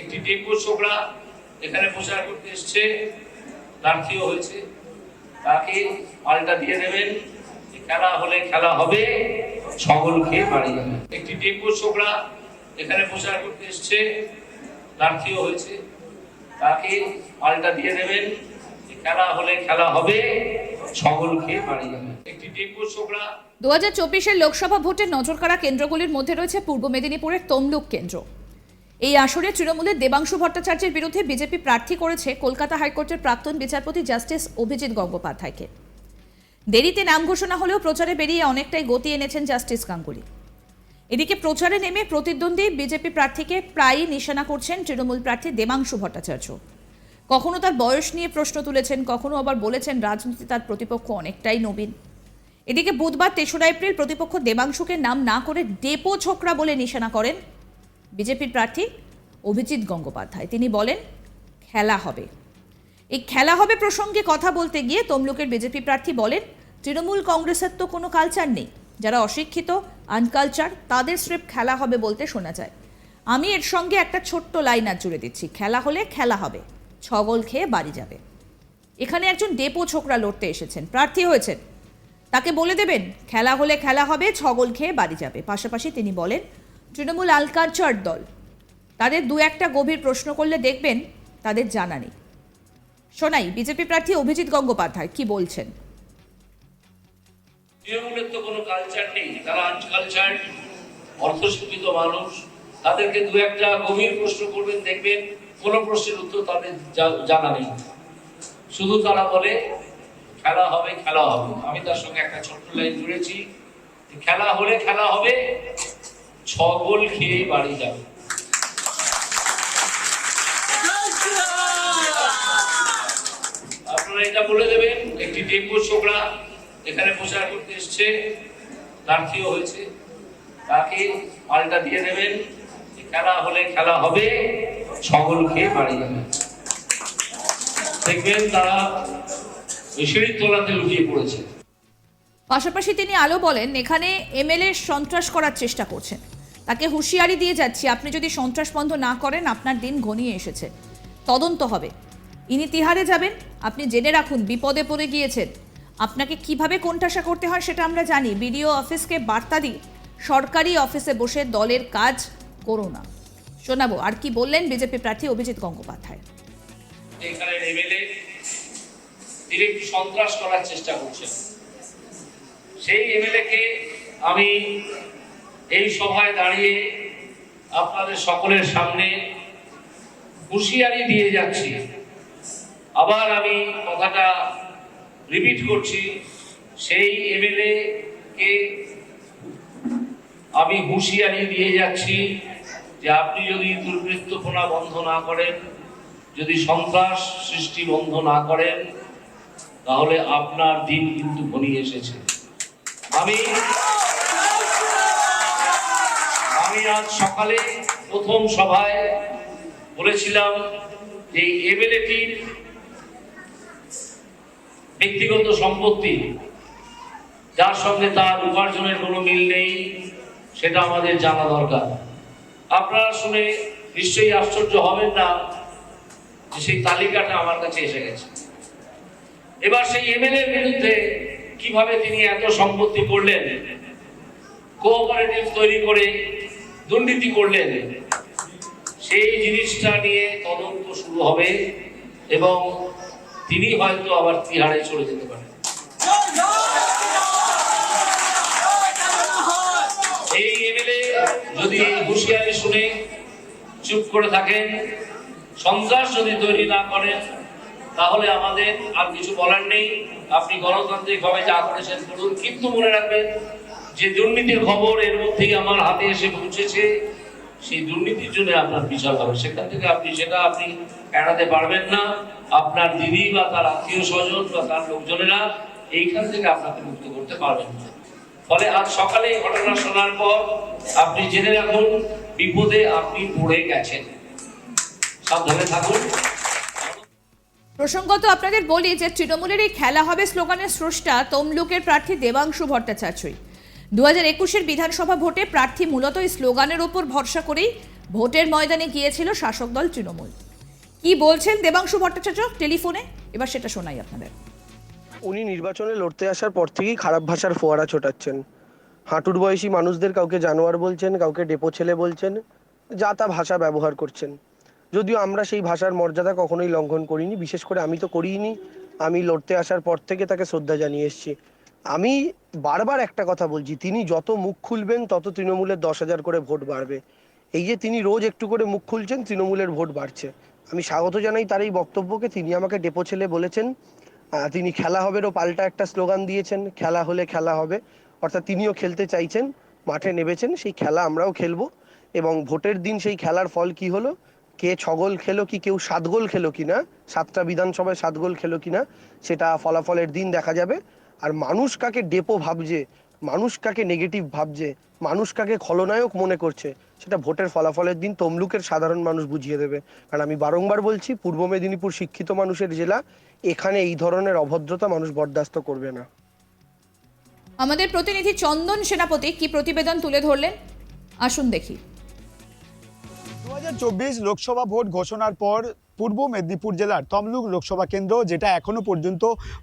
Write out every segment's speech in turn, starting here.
একটি ডেঙ্গু ছোকরা এখানে প্রচার করতে এসছে, প্রার্থীও হয়েছে। তাকে পাল্টা দিয়ে দেবেন খেলা হলে খেলা হবে ছগল খেয়ে বাড়ি যাবে। একটি ডেঙ্গু ছোকরা এখানে প্রচার করতে এসছে, প্রার্থীও হয়েছে। তাকে পাল্টা দিয়ে দেবেন খেলা হলে খেলা হবে ছগল খেয়ে বাড়ি যাবে। একটি ডেঙ্গু ছোকরা দু হাজার চব্বিশের লোকসভা ভোটে নজর কাড়া কেন্দ্রগুলির মধ্যে রয়েছে পূর্ব মেদিনীপুরের তমলুক কেন্দ্র। এই আসরে তৃণমূলের দেবাংশু ভট্টাচার্যের বিরুদ্ধে বিজেপি প্রার্থী করেছে কলকাতা হাইকোর্টের প্রাক্তন বিচারপতি জাস্টিস অভিজিৎ গঙ্গোপাধ্যায়কে। দেরিতে নাম ঘোষণা হলেও প্রচারে বেরিয়ে অনেকটাই গতি এনেছেন জাস্টিস গাঙ্গুলি। এদিকে প্রচারে নেমে প্রতিদ্বন্দ্বী বিজেপি প্রার্থীকে প্রায়ই নিশানা করছেন তৃণমূল প্রার্থী দেবাংশু ভট্টাচার্য। কখনো তার বয়স নিয়ে প্রশ্ন তুলেছেন, কখনো আবার বলেছেন রাজনীতি তার প্রতিপক্ষ অনেকটাই নবীন। এদিকে বুধবার তেসরা এপ্রিল প্রতিপক্ষ দেবাংশুকে নাম না করে ডেপো ছোকরা বলে নিশানা করেন। বিজেপির প্রার্থী অভিজিৎ গঙ্গোপাধ্যায়। তিনি বলেন, খেলা হবে। এই খেলা হবে প্রসঙ্গে কথা বলতে গিয়ে তমলুকের বিজেপি প্রার্থী বলেন, তৃণমূল কংগ্রেসের তো কোনো কালচার নেই। যারা অশিক্ষিত আনকালচার তাদের স্রেফ খেলা হবে বলতে শোনা যায়। আমি এর সঙ্গে একটা ছোট্ট লাইন আর জুড়ে দিচ্ছি। খেলা হলে খেলা হবে। ছগল খেয়ে বাড়ি যাবে। এখানে একজন ডেপো ছোকরা লড়তে এসেছেন। প্রার্থী হয়েছেন। তাকে বলে দেবেন, খেলা হলে খেলা হবে ছগল খেয়ে বাড়ি যাবে। পাশাপাশি তিনি বলেন তৃণমূল আলকালচার দল। তাদের দু একটা গভীর প্রশ্ন করলে দেখবেন তাদের জানা নেই। শোনাই, বিজেপি প্রার্থী অভিজিৎ গঙ্গোপাধ্যায়, কি বলছেন? তৃণমূলের তো কোনো কালচার নেই। তারা আনকালচার অর্থশিক্ষিত মানুষ। তাদেরকে দু একটা গভীর প্রশ্ন করবেন, দেখবেন কোনো প্রশ্নের উত্তর তাদের জানা নেই। শুধু তারা বলে, খেলা হবে খেলা হবে। আমি তার সঙ্গে একটা ছোট্ট লাইন জুড়েছি খেলা হলে খেলা হবে ছ গোল খেয়ে বাড়ি যাবে আপনারা এটা বলে দেবেন, একটি ডেঙ্গু ছোকরা এখানে প্রচার করতে এসছে প্রার্থীও হয়েছে। তাকে পাল্টা দিয়ে দেবেন খেলা হলে খেলা হবে, ছগল খেয়ে বাড়ি যাবে। দেখবেন তারা সিঁড়ির তোলাতে লুকিয়ে পড়েছে। পাশাপাশি তিনি আলো বলেন, এখানে এমএলএ সন্ত্রাস করার চেষ্টা করছেন। তাকে হুঁশিয়ারি দিয়ে যাচ্ছি। আপনি যদি সন্ত্রাস বন্ধ না করেন, আপনার দিন ঘনিয়ে এসেছে। তদন্ত হবে। ইনি তিহারে যাবেন। আপনি জেনে রাখুন, বিপদে পড়ে গিয়েছেন। আপনাকে কীভাবে কোণঠাসা করতে হয় সেটা আমরা জানি। বিডিও অফিসকে বার্তা দিই, সরকারি অফিসে বসে দলের কাজ করো না। শোনাবো, আর কি বললেন বিজেপি প্রার্থী অভিজিৎ গঙ্গোপাধ্যায়? এখানে একটু সন্ত্রাস করার চেষ্টা করছেন। সেই এমএলএ কে আমি এই সভায় দাঁড়িয়ে আপনাদের সকলের সামনে হুঁশিয়ারি দিয়ে যাচ্ছি। আবার আমি কথাটা রিপিট করছি, সেই এমএলএ কে আমি হুঁশিয়ারি দিয়ে যাচ্ছি যে আপনি যদি দুর্বৃত্তপনা বন্ধ না করেন, যদি সন্ত্রাস সৃষ্টি বন্ধ না করেন, তাহলে আপনার দিন কিন্তু ঘনিয়ে এসেছে। আমি আমি আজ সকালে প্রথম সভায় বলেছিলাম যে এমএলএটির ব্যক্তিগত সম্পত্তি, যার সঙ্গে তার উপার্জনের কোনো মিল নেই, সেটা আমাদের জানা দরকার। আপনারা শুনে নিশ্চয়ই আশ্চর্য হবেন না যে সেই তালিকাটা আমার কাছে এসে গেছে। এবার সেই এমএলএর বিরুদ্ধে কীভাবে তিনি এত সম্পত্তি করলেন? কোঅপারেটিভ তৈরি করে দুর্নীতি করলেন। সেই জিনিসটা নিয়ে তদন্ত শুরু হবে এবং তিনি হয়তো আবার তিহারে চলে যেতে পারেন। এই এমএলএ যদি হুঁশিয়ারি শুনে চুপ করে থাকেন, সন্ত্রাস যদি তৈরি না করেন, তাহলে আমাদের আর কিছু বলার নেই। আপনি গণতান্ত্রিক ভাবে যা করেছেন করুন, কিন্তু মনে রাখবেন যে দুর্নীতির খবর এর মধ্যেই আমার হাতে এসে পৌঁছেছে, সেই দুর্নীতির জন্য আপনার বিচার হবে সেখান থেকে আপনি সেটা আপনি এড়াতে পারবেন না। আপনার দিদি বা তার আত্মীয় স্বজন বা তার লোকজনেরা এইখান থেকে আপনাকে মুক্ত করতে পারবেন না। ফলে আজ সকালে ঘটনা শোনার পর আপনি জেনে রাখুন, বিপদে আপনি পড়ে গেছেন। সাবধানে থাকুন। প্রসঙ্গত আপনাদের বলি যে তৃণমূলের এই খেলা হবে স্লোগানের স্রষ্টা তমলুকের প্রার্থী দেবাংশু ভট্টাচার্যই। দু হাজার একুশের বিধানসভা ভোটে প্রার্থী মূলত স্লোগানের ওপর ভরসা করেই ভোটের ময়দানে গিয়েছিল শাসক দল তৃণমূল। কি বলছেন দেবাংশু ভট্টাচার্য টেলিফোনে? এবার সেটা শোনাই আপনাদের। উনি নির্বাচনে লড়তে আসার পর থেকেই খারাপ ভাষার ফোয়ারা ছোটাচ্ছেন। হাঁটুর বয়সী মানুষদের কাউকে জানোয়ার বলছেন, কাউকে ডেপো ছেলে বলছেন, যা তা ভাষা ব্যবহার করছেন। যদিও আমরা সেই ভাষার মর্যাদা কখনোই লঙ্ঘন করিনি, বিশেষ করে আমি তো করিনি আমি লড়তে আসার পর থেকে তাকে শ্রদ্ধা জানিয়ে এসেছি। আমি বারবার একটা কথা বলছি, তিনি যত মুখ খুলবেন তত তৃণমূলের দশ হাজার করে ভোট বাড়বে। এই যে তিনি রোজ একটু করে মুখ খুলছেন, তৃণমূলের ভোট বাড়ছে। আমি স্বাগত জানাই তার এই বক্তব্যকে। তিনি আমাকে ডেপো ছেলে বলেছেন তিনি খেলা হবেরও পাল্টা একটা স্লোগান দিয়েছেন, খেলা হলে খেলা হবে। অর্থাৎ তিনিও খেলতে চাইছেন, মাঠে নেমেছেন, সেই খেলা আমরাও খেলব। এবং ভোটের দিন সেই খেলার ফল কি হলো? কে ছগোল খেলো কি, কেউ সাত গোল খেলো কিনা? সাতটা বিধানসভায় সাত গোল খেলো কিনা? সেটা ফলাফলের দিন দেখা যাবে। আর মানুষ কাকে ডেপো ভাবছে মানুষ কাকে নেগেটিভ ভাবছে মানুষ কাকে খলনায়ক মনে করছে সেটা ভোটের ফলাফলের দিন তমলুকের সাধারণ মানুষ বুঝিয়ে দেবে। কারণ আমি বারংবার বলছি পূর্ব মেদিনীপুর শিক্ষিত মানুষের জেলা এখানে এই ধরনের অভদ্রতা মানুষ বরদাস্ত করবে না। আমাদের প্রতিনিধি চন্দন সেনাপতি কি প্রতিবেদন তুলে ধরলেন? আসুন দেখি। দু হাজার চব্বিশ লোকসভা ভোট ঘোষণার পর পূর্ব মেদিনীপুর জেলার তমলুক লোকসভা কেন্দ্র, যেটা এখনও পর্যন্ত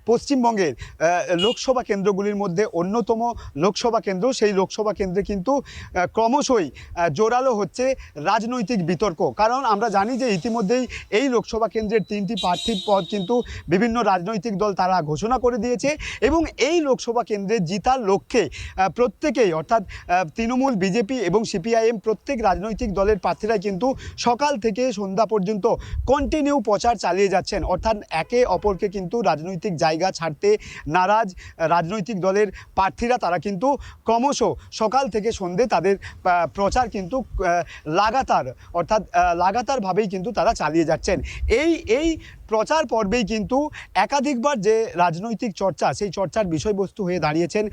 পশ্চিমবঙ্গের লোকসভা কেন্দ্রগুলির মধ্যে অন্যতম লোকসভা কেন্দ্র। সেই লোকসভা কেন্দ্রে কিন্তু ক্রমশই জোরালো হচ্ছে রাজনৈতিক বিতর্ক। কারণ আমরা জানি যে ইতিমধ্যেই এই লোকসভা কেন্দ্রের তিনটি প্রার্থীর পদ কিন্তু বিভিন্ন রাজনৈতিক দল তারা ঘোষণা করে দিয়েছে এবং এই লোকসভা কেন্দ্রে জিতার লক্ষ্যে প্রত্যেকেই, অর্থাৎ তৃণমূল, বিজেপি এবং সিপিআইএম প্রত্যেক রাজনৈতিক দলের প্রার্থীরা কিন্তু সকাল থেকে সন্ধ্যা পর্যন্ত কন্টিনিউ প্রচার চালিয়ে যাচ্ছেন। অর্থাৎ একে অপরকে কিন্তু রাজনৈতিক জায়গা ছাড়তে নারাজ রাজনৈতিক দলের প্রার্থীরা। তারা কিন্তু ক্রমশ সকাল থেকে সন্ধে তাদের প্রচার কিন্তু লাগাতার, অর্থাৎ লাগাতারভাবেই কিন্তু তারা চালিয়ে যাচ্ছেন। এই এই প্রচার পর্বেই কিন্তু একাধিকবার যে রাজনৈতিক চর্চা, সেই চর্চার বিষয়বস্তু হয়ে দাঁড়িয়েছেন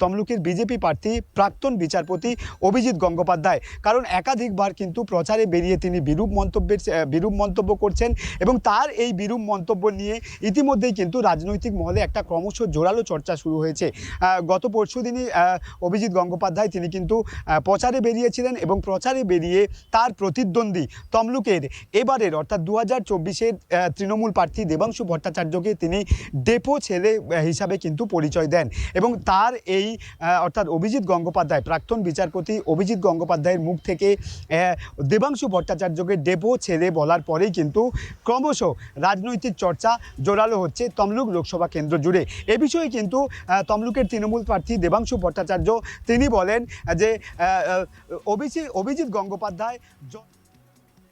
তমলুকের বিজেপি প্রার্থী প্রাক্তন বিচারপতি অভিজিৎ গঙ্গোপাধ্যায়। কারণ একাধিকবার কিন্তু প্রচারে বেরিয়ে তিনি বিরূপ মন্তব্যের বিরূপ মন্তব্য করছেন এবং তার এই বিরূপ মন্তব্য নিয়ে ইতিমধ্যেই কিন্তু রাজনৈতিক মহলে একটা ক্রমশ জোরালো চর্চা শুরু হয়েছে। গত পরশু দিনই অভিজিৎ গঙ্গোপাধ্যায় তিনি কিন্তু প্রচারে বেরিয়েছিলেন এবং প্রচারে বেরিয়ে তার প্রতিদ্বন্দ্বী তমলুকের এবারের, অর্থাৎ দু হাজার চব্বিশের তৃণমূল প্রার্থী দেবাংশু ভট্টাচার্যকে তিনি ডেপো ছেলে হিসাবে কিন্তু পরিচয় দেন। এবং তার এই অর্থাৎ অভিজিৎ গঙ্গোপাধ্যায়, প্রাক্তন বিচারপতি অভিজিৎ গঙ্গোপাধ্যায়ের মুখ থেকে দেবাংশু ভট্টাচার্যকে ডেপো ছেলে বলার পরেই কিন্তু ক্রমশ রাজনৈতিক চর্চা জোরালো হচ্ছে তমলুক লোকসভা কেন্দ্র জুড়ে। এ বিষয়ে কিন্তু তমলুকের তৃণমূল প্রার্থী দেবাংশু ভট্টাচার্য তিনি বলেন যে অভিজিৎ অভিজিৎ গঙ্গোপাধ্যায়